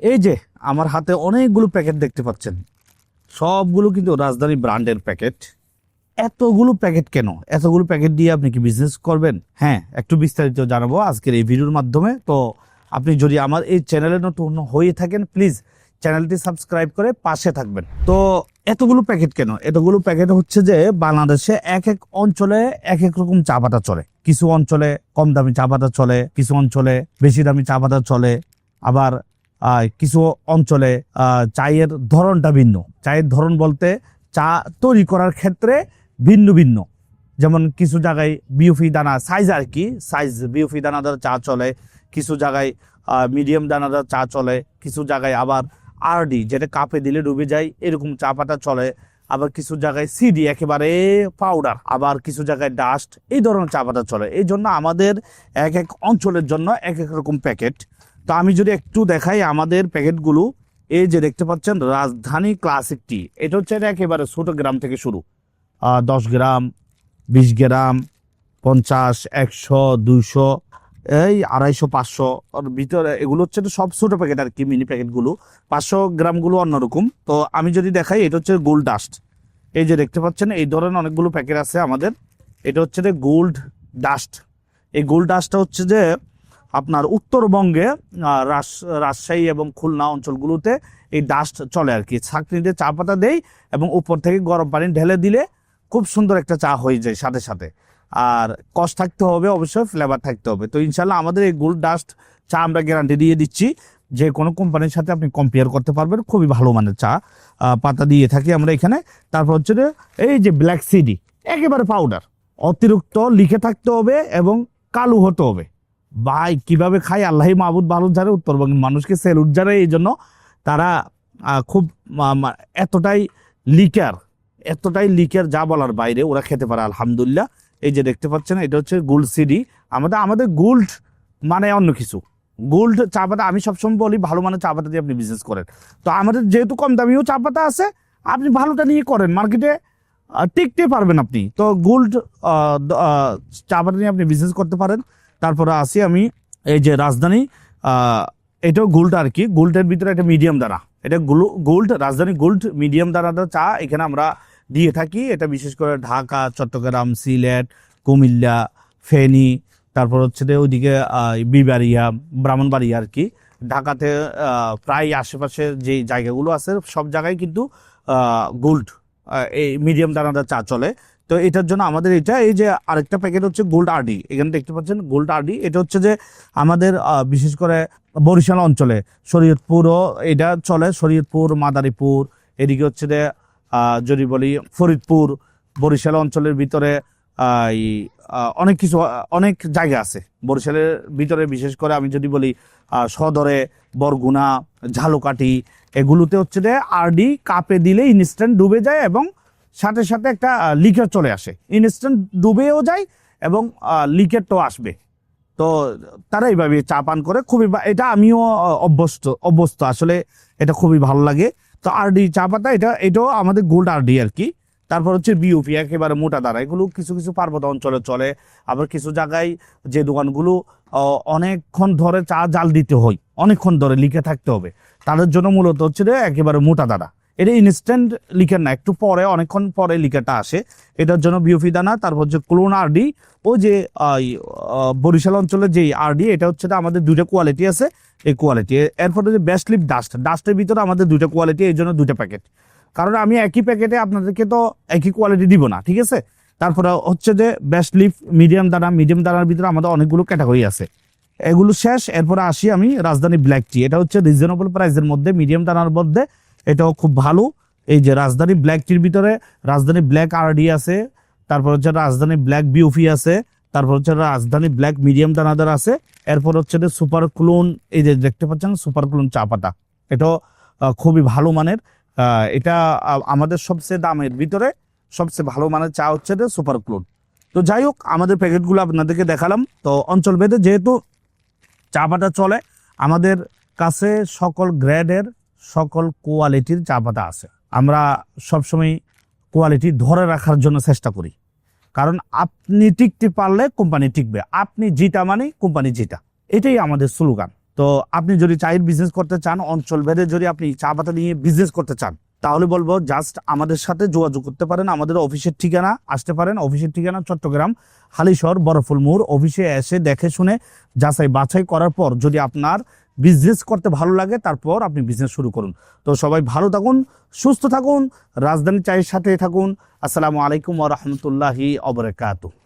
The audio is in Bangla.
এই যে, আমার হাতে অনেকগুলো প্যাকেট দেখতে পাচ্ছেন। সবগুলো কিন্তু রাজধানী ব্র্যান্ডের প্যাকেট। এতগুলো প্যাকেট কেন? এতগুলো প্যাকেট দিয়ে আপনি কি বিজনেস করবেন? হ্যাঁ একটু বিস্তারিত জানাব আজকের এই ভিডিওর মাধ্যমে। তো আপনি যদি আমার এই চ্যানেলে নতুন হয়ে থাকেন প্লিজ চ্যানেলটি সাবস্ক্রাইব করে পাশে থাকবেন। তো এতগুলো প্যাকেট কেন? এতগুলো প্যাকেট হচ্ছে যে, বাংলাদেশে এক এক অঞ্চলে এক এক রকম চা পাতা চলে। কিছু অঞ্চলে কম দামি চা পাতা চলে, কিছু অঞ্চলে বেশি দামি চা পাতা চলে। আবার কিছু অঞ্চলে চায়ের ধরনটা ভিন্ন। চায়ের ধরন বলতে চা তৈরি করার ক্ষেত্রে ভিন্ন ভিন্ন। যেমন কিছু জায়গায় বিউফি দানা সাইজ আর কি সাইজ বিউফি দানাদার চা চলে, কিছু জায়গায় মিডিয়াম দানাদার চা চলে, কিছু জায়গায় আবার আরডি যেটা কাপে দিলে ডুবে যায়, এরকম চা পাতা চলে। আবার কিছু জায়গায় সিডি একেবারে পাউডার আবার কিছু জায়গায় ডাস্ট এই ধরনের চা পাতা চলে। এই জন্য আমাদের এক এক অঞ্চলের জন্য এক এক রকম প্যাকেট তো আমি যদি একটু দেখাই আমাদের প্যাকেটগুলো, এই যে দেখতে পাচ্ছেন, রাজধানী ক্লাসিক টি। এটা হচ্ছে এটা একেবারে ছোটো গ্রাম থেকে শুরু। দশ গ্রাম, বিশ গ্রাম, পঞ্চাশ, একশো, দুইশো, এই আড়াইশো, পাঁচশো। ওর ভিতরে এগুলো হচ্ছে তো সব ছোটো প্যাকেট আর কি মিনি প্যাকেটগুলো। পাঁচশো গ্রামগুলো অন্যরকম। তো আমি যদি দেখাই, এটা হচ্ছে গোল্ড ডাস্ট। এই যে দেখতে পাচ্ছেন, এই ধরনের অনেকগুলো প্যাকেট আছে আমাদের। এটা হচ্ছে যে গোল্ড ডাস্ট। এই গোল্ড ডাস্টটা হচ্ছে যে আপনার উত্তরবঙ্গে রাস, রাজশাহী এবং খুলনা অঞ্চলগুলোতে এই ডাস্ট চলে আর কি। ছাঁকনিতে চা পাতা দেই এবং উপর থেকে গরম পানি ঢেলে দিলে খুব সুন্দর একটা চা হয়ে যায় সাথে সাথে। আর কষ্ট থাকতে হবে, অবশ্যই ফ্লেভার থাকতে হবে। তো ইনশাল্লাহ আমাদের এই গোল্ড ডাস্ট চা আমরা গ্যারান্টি দিয়ে দিচ্ছি। যে কোনো কোম্পানির সাথে আপনি কম্পেয়ার করতে পারবেন, খুবই ভালো মানের চা পাতা দিয়ে থাকি আমরা এখানে। তারপর হচ্ছে এই যে ব্ল্যাক সিডি একেবারে পাউডার অতিরিক্ত লিখে থাকতে হবে এবং কালো হতে হবে। ভাই, কীভাবে খায় আল্লাহ মাহবুদ ভালো জানে, উত্তরবঙ্গের মানুষকে সেলুট জানে, এই জন্য তারা খুব এতটাই লিকার এতটাই লিকার যা বলার বাইরে ওরা খেতে পারে, আলহামদুলিল্লাহ। এই যে দেখতে পাচ্ছেন, এটা হচ্ছে গোল্ড সিডি। আমাদের আমাদের গোল্ড মানে অন্য কিছু। গোল্ড চা পাতা, আমি সবসময় বলি, ভালো মানে চা পাতা দিয়ে আপনি বিজনেস করেন। তো আমাদের যেহেতু কম দামিও চা পাতা আছে, আপনি ভালোটা নিয়ে করেন, মার্কেটে টিকতে পারবেন আপনি। তো গোল্ড চা পাতা নিয়ে আপনি বিজনেস করতে পারেন। তারপরে আসি আমি এই যে রাজধানী এটাও গোল্ড আর কি। গোল্ডের ভিতরে একটা মিডিয়াম দানা এটা গোল্ড রাজধানী গোল্ড মিডিয়াম দানাটা চা, এখানে আমরা দিয়ে থাকি। এটা বিশেষ করে ঢাকা, চট্টগ্রাম, সিলেট, কুমিল্লা, ফেনী, তারপর হচ্ছে ওইদিকে বিবাড়িয়া, ব্রাহ্মণবাড়িয়া আর কি। ঢাকাতে প্রায় আশেপাশে যে জায়গাগুলো আছে, সব জায়গায় কিন্তু গোল্ড এই মিডিয়াম দানাদার চা চলে। তো এটার জন্য আমাদের এটা এই যে আরেকটা প্যাকেট হচ্ছে গোল্ড আরডি এখানে দেখতে পাচ্ছেন গোল্ড আরডি এটা হচ্ছে যে আমাদের বিশেষ করে বরিশাল অঞ্চলে শরীয়তপুরও এটা চলে শরীয়তপুর মাদারীপুর এদিকে হচ্ছে যে যদি বলি ফরিদপুর বরিশাল অঞ্চলের ভিতরে এই, অনেক কিছু অনেক জায়গা আছে। বরিশালের ভিতরে বিশেষ করে আমি যদি বলি সদরে বরগুনা ঝালকাঠি এগুলোতে হচ্ছে যে আরডি কাপে দিলে ইনস্ট্যান্ট ডুবে যায় এবং সাথে সাথে একটা লিকার চলে আসে। ইনস্ট্যান্ট ডুবেও যায় এবং লিকেরটাও আসবে। তো তারা এইভাবে চা পান করে। খুবই এটা আমিও অভ্যস্ত অভ্যস্ত। আসলে এটা খুবই ভালো লাগে। তো আরডি চা পাতা, এটা, এটাও আমাদের গোল্ড আরডি আর কি। তারপর হচ্ছে বিউপি একেবারে মোটা দানা। এগুলো কিছু কিছু পার্বত্য অঞ্চলে চলে। আবার কিছু জায়গায় যে দোকানগুলো অনেকক্ষণ ধরে চা জাল দিতে হয়। অনেকক্ষণ ধরে লিখে থাকতে হবে। তাদের জন্য মূলত হচ্ছে একেবারে মোটা দানা। এটা ইনস্ট্যান্ট লিখার না, একটু পরে, অনেকক্ষণ পরে লিখাটা আসে। এটার জন্য বিউফি দানা তারপর হচ্ছে ক্লোন আরডি ও যে বরিশাল অঞ্চলের যে আরডি এটা হচ্ছে আমাদের দুইটা কোয়ালিটি আছে, এই কোয়ালিটি এরপরে যে বেস্ট লিপ ডাস্ট ডাস্টের ভিতরে আমাদের দুইটা কোয়ালিটি এই জন্য দুইটা প্যাকেট কারণ আমি একই প্যাকেটে আপনাদেরকে তো একই কোয়ালিটি দিব না, ঠিক আছে? তারপরে হচ্ছে যে বেস্ট লিপ মিডিয়াম দানা মিডিয়াম দানার ভিতরে আমাদের অনেকগুলো ক্যাটাগরি আছে। এগুলো শেষ, এরপরে আসি আমি রাজধানী ব্ল্যাক টি এটা হচ্ছে রিজনেবল প্রাইসের মধ্যে মিডিয়াম দানার মধ্যে। এটাও খুব ভালো। এই যে রাজধানী ব্ল্যাক টির ভিতরে, রাজধানী ব্ল্যাক আরডি আছে, তারপর হচ্ছে রাজধানী ব্ল্যাক বিউফি আছে, তারপর হচ্ছে রাজধানী ব্ল্যাক মিডিয়াম দানাদার আছে, এরপর হচ্ছে সুপার ক্লোন এই যে দেখতে পাচ্ছেন সুপার ক্লোন চা পাতা। এটাও খুবই ভালো মানের এটা আমাদের সবচেয়ে দামের ভিতরে সবচেয়ে ভালো মানের চা হচ্ছে সুপার ক্লোন তো যাই হোক, আমাদের প্যাকেটগুলো আপনাদেরকে দেখালাম। তো অঞ্চল ভেদে যেহেতু চা পাতা চলে, আমাদের কাছে সকল গ্রেডের সকল কোয়ালিটির চা পাতা আছে। আমরা সবসময় কোয়ালিটি ধরে রাখার জন্য চেষ্টা করি। কারণ আপনি টিকতে পারলে কোম্পানি টিকবে আপনি জিতা মানে কোম্পানি জিতা। এটাই আমাদের স্লোগান। তো আপনি যদি চায়ের বিজনেস করতে চান, অঞ্চল ভেদে যদি আপনি চা পাতা নিয়ে বিজনেস করতে চান, তাহলে বলব জাস্ট আমাদের সাথে যোগাযোগ করতে পারেন। আমাদের অফিসের ঠিকানা আসতে পারেন। অফিসের ঠিকানা চট্টগ্রাম, হালিশহর, বরফুল মোড়। অফিসে এসে দেখে শুনে যাচাই বাছাই করার পর যদি আপনার বিজনেস করতে ভালো লাগে, তারপর আপনি বিজনেস শুরু করুন। তো সবাই ভালো থাকুন, সুস্থ থাকুন, রাজধানী চায়ের সাথে থাকুন। আসসালামু আলাইকুম আ রহমতুল্লাহি অবরাকাতু